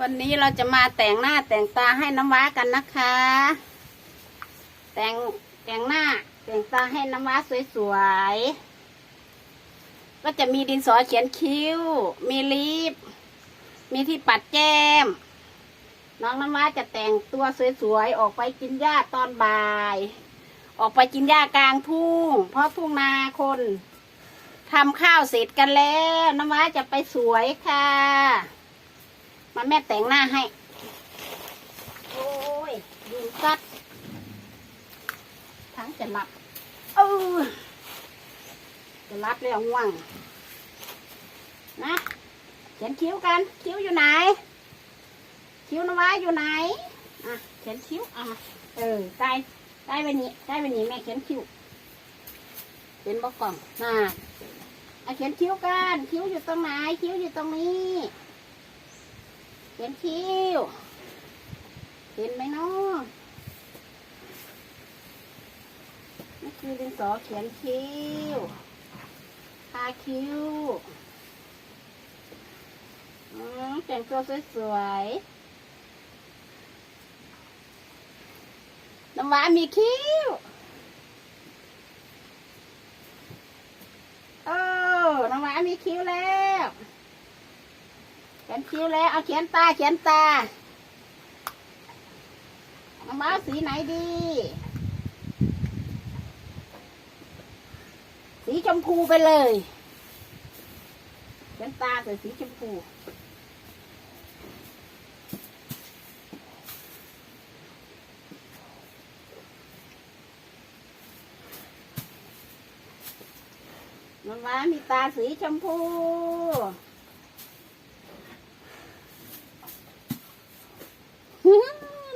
วันนี้เราจะมาแต่งหน้าแต่งตาให้น้ำว้ากันนะคะ แต่งแต่งหน้าแต่งตาให้น้ำว้าสวยๆ ก็จะมีดินสอเขียนคิ้ว มีลิป มีที่ปัดแก้ม น้องน้ำว้าจะแต่งตัวสวยๆ ออกไปกินหญ้าตอนบ่าย ออกไปกินหญ้ากลางทุ่ง เพราะทุ่งนาคนทำข้าวเสร็จกันแล้ว น้ำว้าจะไปสวยค่ะ มาแม่แต่งหน้าให้ โอ้ยยุงกัด ทั้งจะหลับ เออจะหลับแล้วง่วง นะเขียนคิ้วกัน คิ้วอยู่ไหน คิ้วนว้าอยู่ไหน อะ เขียนคิ้ว อะมาเออใกล้ใกล้ไปนี้ใกล้ไปนี้แม่เขียนคิ้วเขียนบอกกล่องน่ะอะเขียนคิ้วกัน คิ้วอยู่ตรงไหน คิ้วอยู่ตรงนี้ เขียนคิ้ว เห็นไหมเนาะนี่คือดินสอเขียนคิ้วทาคิ้วอืมแต่งตัวสวยๆน้ำหวานมีคิ้วเออน้ำหวานมีคิ้วแล้ว เขียนคิ้วแล้ว เอาเขียนตา เขียนตาน้ำหวาสีไหนดี สีชมพูไปเลย เขียนตาใส่สีชมพูน้ำว้ามีตาสีชมพู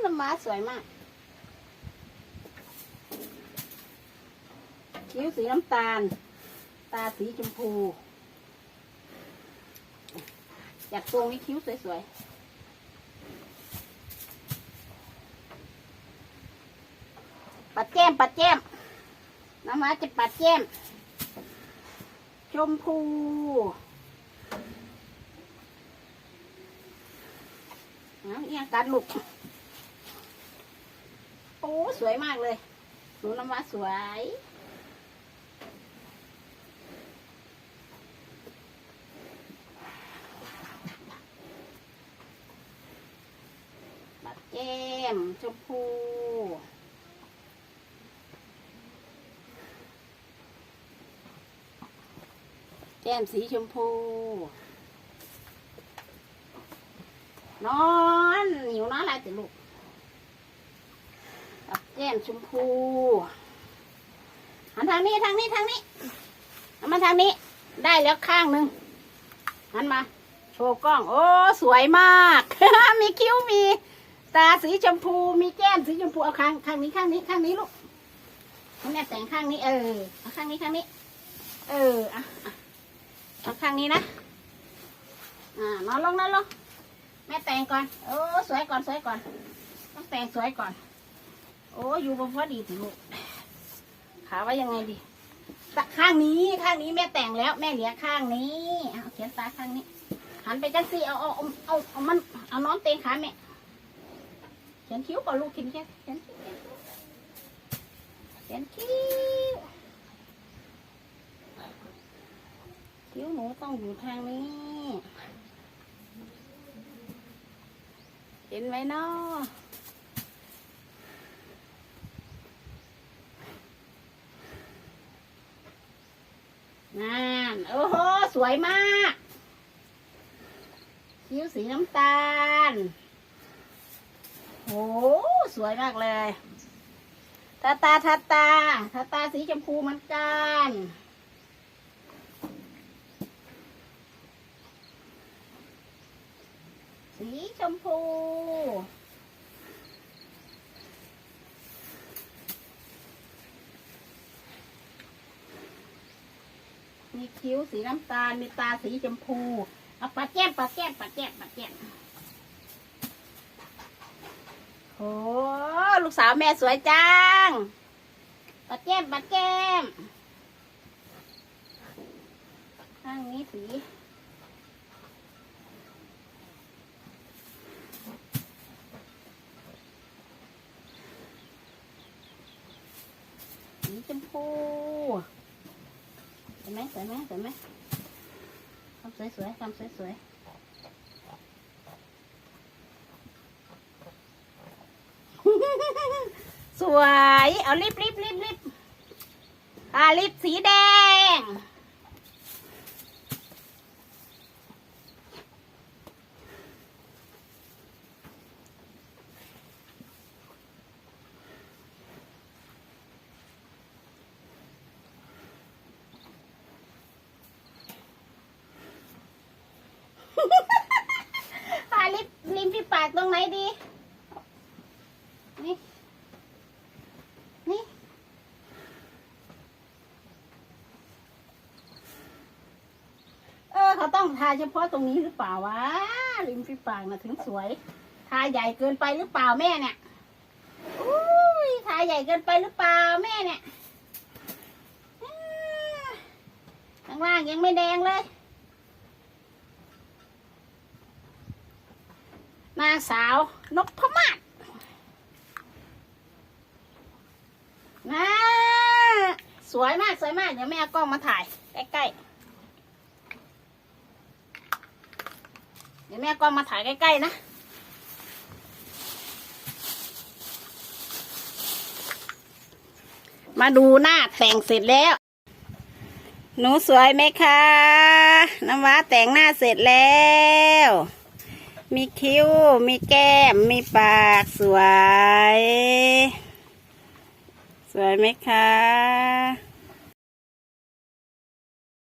น้ำว้าสวยมากคิ้วสีน้ำตาล ตาสีชมพู อยากทรงนี้คิ้วสวยๆปัดแก้มปัดแก้มน้ำว้าจะปัดแก้ม ชมพู น้ำเอียงกัดลูกโอ้สวยมากเลยหนูน้ำว้าสวยปัดแก้มชมพูแก้มสีชมพู นอนหิวนอนอะไรติลูกแก้มชมพูหันทางนี้ทางนี้ทางนี้หันมาทางนี้ได้แล้วข้างหนึ่งหันมา โชว์กล้อง โอ้สวยมาก มีคิ้วมีตาสีชมพูมีแก้มสีชมพูเอาข้างข้างนี้ข้างนี้ข้างนี้ลูกแม่แต่งข้างนี้เออเอาข้างนี้ข้างนี้ เอออะเอาข้างนี้นะอ่านอนลงนอนลง แม่แต่งก่อนโอ้สวยก่อนสวยก่อน ต้องแต่งสวยก่อน โอ้อยู่บนพอดีสิลูกขาว่ายังไงดีข้างนี้ข้างนี้แม่แต่งแล้ว แม่เหลือข้างนี้เอาเขียนตาข้างนี้หันไปจังสิเอาเอาเอาเอาเอามันเอาน้องเตงขาแม่เขียนคิ้วก่อนลูกเขียนเขียนเขียนคิ้วเขียนคิ้วคิ้วหนูต้องอยู่ทางนี้ เห็ นไหมเนาะนั่นโอ้โห สวยมาก คิ้วสีน้ำตาล โอ้สวยมากเลย ตาตาทาตา ทาตาสีชมพูเหมือนกัน สีชมพู มีคิ้วสีน้ำตาล มีตาสีชมพูเอาปัดแก้มปัดแก้มปัดแก้มปัดแก้มโอ้ลูกสาวแม่สวยจังปัดแก้มปัดแก้มข้างนี้สี ชมพูเห็นไหมสวยไหมสวยไหมทำสวยๆทำสวยๆสวย เอาลิบลิบลิบลิบอ่าลิบสีแดง ปาลิปริมที่ปากตรงไหนดี นี่ นี่ เออ เขาต้องทาเฉพาะตรงนี้หรือเปล่าวะริมฝีปากนะถึงสวย ทาใหญ่เกินไปหรือเปล่าแม่เนี่ยอุ้ยทาใหญ่เกินไปหรือเปล่าแม่เนี่ยข้างล่างยังไม่แดงเลย นาสาวนกพมาศนะสวยมากสวยมาก เดี๋ยวแม่เอากล้องมาถ่ายใกล้ๆ เดี๋ยวแม่กล้องมาถ่ายใกล้ๆนะมาดูหน้าแต่งเสร็จแล้ว หนูสวยไหมคะ น้ำว้าแต่งหน้าเสร็จแล้ว มีคิ้ว มีแก้ม มีปากสวย สวยไหมคะ